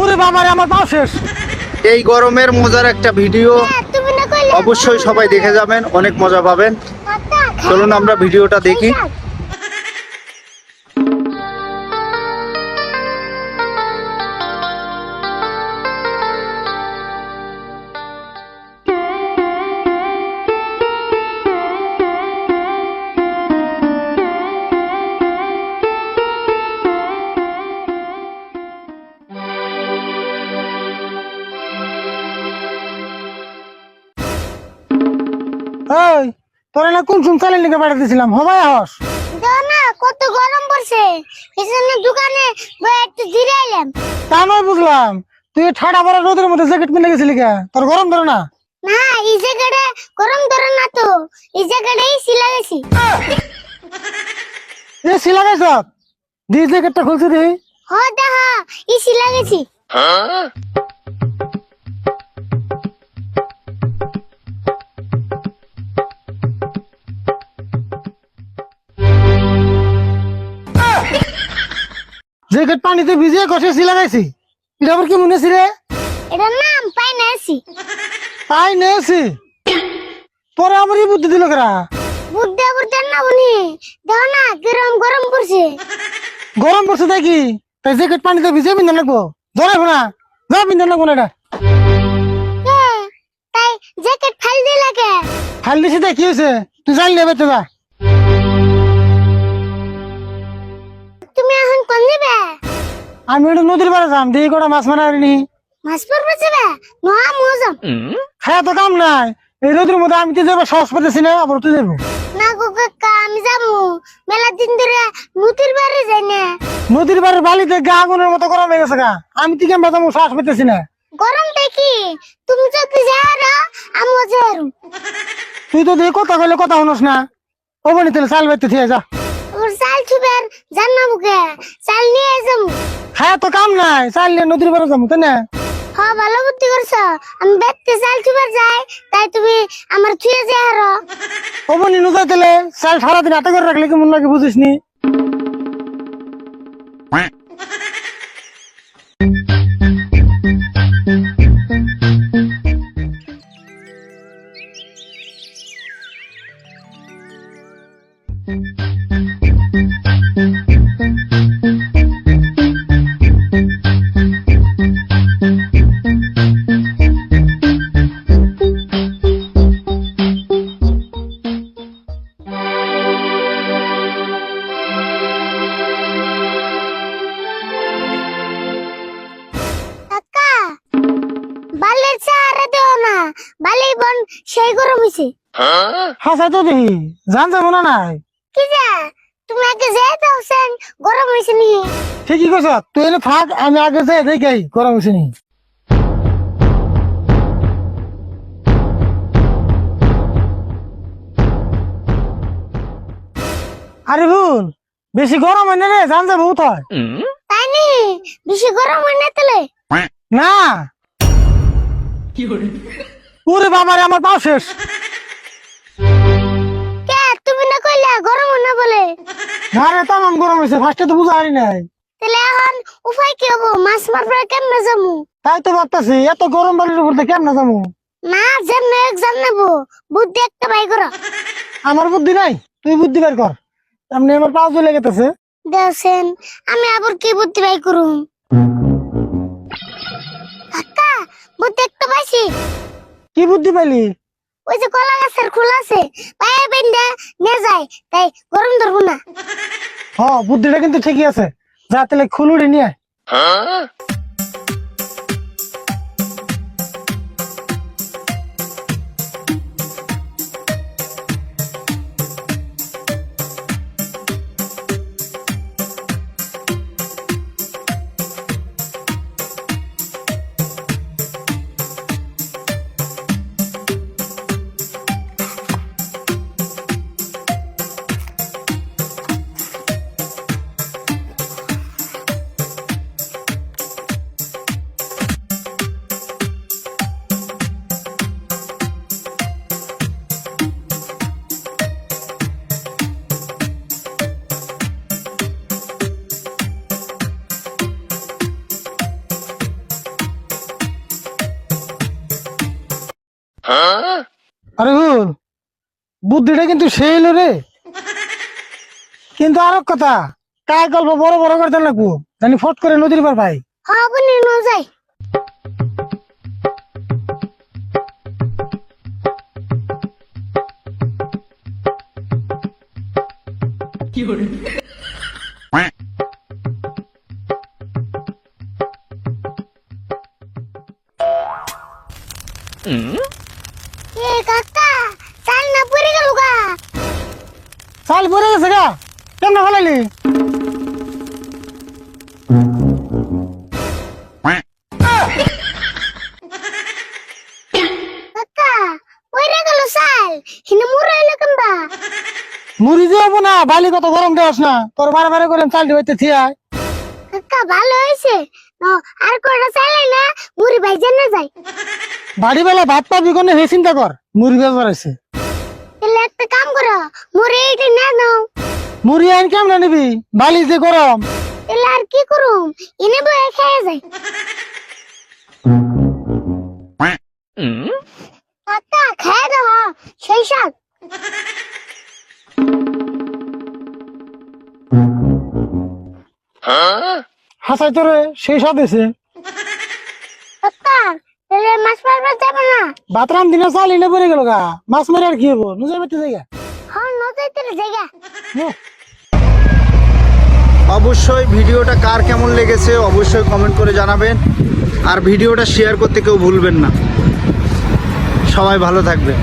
ওরে বাবারে আমার পা শেষ। এই গরমের মজার একটা ভিডিও। কইলে অবশ্যই সবাই দেখে যাবেন অনেক মজা পাবেন। চলুন আমরা ভিডিওটা দেখি। তোরা না কোন সুম চালের লিখে পাঠিয়ে দিয়েছিলাম হবাই হস। না কত গরম পড়ছে। এখানে দোকানে বসে একটু জিরে এলাম তা নয় বুঝলাম। তুই ঠাডা পড়া রোদের মধ্যে জ্যাকেট কিনে গেছিলি কে? তোর গরম ধরে না? না এই জায়গাটা গরম ধরে না তো। এই জায়গাটাই সিলা গেছি। এ সিলা গাইছ দি জ্যাকেটটা খুলছি দি হ দেখা। এই সিলা গেছি। জ্যাকেট পানিতে ভিজিয়ে কষে সিলা গাইছি। এটা আবার কি মনে রে? এটার নাম পাই না আছি তাই নেছি পরে আমার এই বুদ্ধি দিল কেরা? বুদ্ধা বুদ্ধা না বনি দেখো না কিরম গরম পড়ছে। গরম পড়ছে তাই কি? তাই জ্যাকেট পানিতে ভিজিয়ে পিন্ধা লাগবো। ধরে না? যা পিন্ধা লাগবো না এটা? তাই জ্যাকেট ফাল দিয়ে লাগে। খাল দিছি তাই কি হয়েছে তুই জানি নেবে তো যা। কোন দিবে আমি এটা নদীর পাড়ে যাম দিয়ে কটা মাছ মারা নি মাছ পড়বে যাবে? নয়া মজাম খায়া তো কাম নাই। এই রোদের মধ্যে আমি তো যাব সাহস পেতেছি না আবার তুই যাব। না গো কাকা আমি যাব। মেলা দিন ধরে নদীর বাড়ি যাই না। নদীর পাড়ের বালিতে গা আগুনের মতো গরম হয়ে গেছে গা। আমি তো কেমন যাব সাহস পেতেছি না। গরম দেখি। তুমি যদি যাও আমিও যাই। তুই তো দিয়ে কথা কইলে কথা শুনোস না। ও বনি তাহলে চাল বাইতে থিয়ে যা। ওর চাল ছুবের জান না বুকে চাল নিয়ে যাব। খায়া তো কাম নাই। চাল নিয়ে নদীর পাড়ে যাব তাই না? হ ভালো বুদ্ধি করছ। আমি বেতে চাল ছুবের যাই তাই তুমি আমার ছুঁয়ে যাই আরও ও বনি নুজাই তাহলে চাল সারাদিন হাতে করে রাখলে কেমন লাগে বুঝিস নি কাকা না বালি বন সেই গরম তো দেখি। জান যাব না নাই। কি যা তুমি আগে দাও সেন গরম হয়েছে নি। ঠিকই কইছ তুই এনে থাক আমি আগে দেখি গরম হয়েছে নি। আরে ভুল বেশি গরম হয় না রে জান যাব হয়। তাই নি বেশি গরম হয় না তাহলে? না। ওরে বাবারে আমার পাও শেষ। কে? তুমি না কইলা গরম না বলে? না রে তামাম গরম ফার্স্টে তো বুঝা নাই। তাহলে এখন উপায় কি হব? মাছ মারবার কেমনে যাব? তাই তো ভাবতেছি এত গরম বাড়ির উপর দিয়ে কেমন যাব? না যেমন এক্সাম নেব। বুদ্ধি একটা বাই করো। আমার বুদ্ধি নাই তুই বুদ্ধি বের কর। এমনি আমার পাও চলে গেতেছে। দেখছেন আমি আবার কি বুদ্ধি বাই করুম? পাইছি। কি বুদ্ধি পাইলি? ওই যে কলা গাছের খোল আছে পায়ে বেন্ডে নে যায় তাই গরম ধরবো না। হ বুদ্ধিটা কিন্তু ঠিকই আছে। যা তাহলে খুলুড়ি নিয়ে আরে হুল বুদ্ধিটা কিন্তু সেই হলো রে। কিন্তু আরও কথা কার গল্প বড় বড় করতে লাগবো? জানি ফট করে নদীর পার ভাই হ্যাঁ ন যাই। এ চাল পরে গেছে গা। কেমন ফেলাইলি মুড়ে হব না বালি কত গরম দেওয়াস না। তোর বারে বারে করে চাল দিতে থিয়ায় কাকা ভালো হয়েছে। ন, আর কটা চালাই না মুড়ি ভাইজে না যায়। বাড়ি বেলা ভাত পাবি কোনে হে চিন্তা কর মুড়ি বেজার আছে তাহলে একটা কাম করো মুড়ি এইটা না নাও। মুড়ি আইন কেমন নিবি? বালি যে গরম। তাহলে আর কি করুম? এনে বয়ে খেয়ে যায় কাকা খেয়ে দাও সেই সব হাসাই তোরে সেই সব এসে। মাছ মারবার যাব না? বাতরাম দিনে চাল এনে পড়ে গেল গা। মাছ মারে আর কি হব? নিজের বাড়িতে জায়গা হ্যাঁ নজর তেলে জায়গা অবশ্যই ভিডিওটা কার কেমন লেগেছে অবশ্যই কমেন্ট করে জানাবেন। আর ভিডিওটা শেয়ার করতে কেউ ভুলবেন না। সবাই ভালো থাকবেন।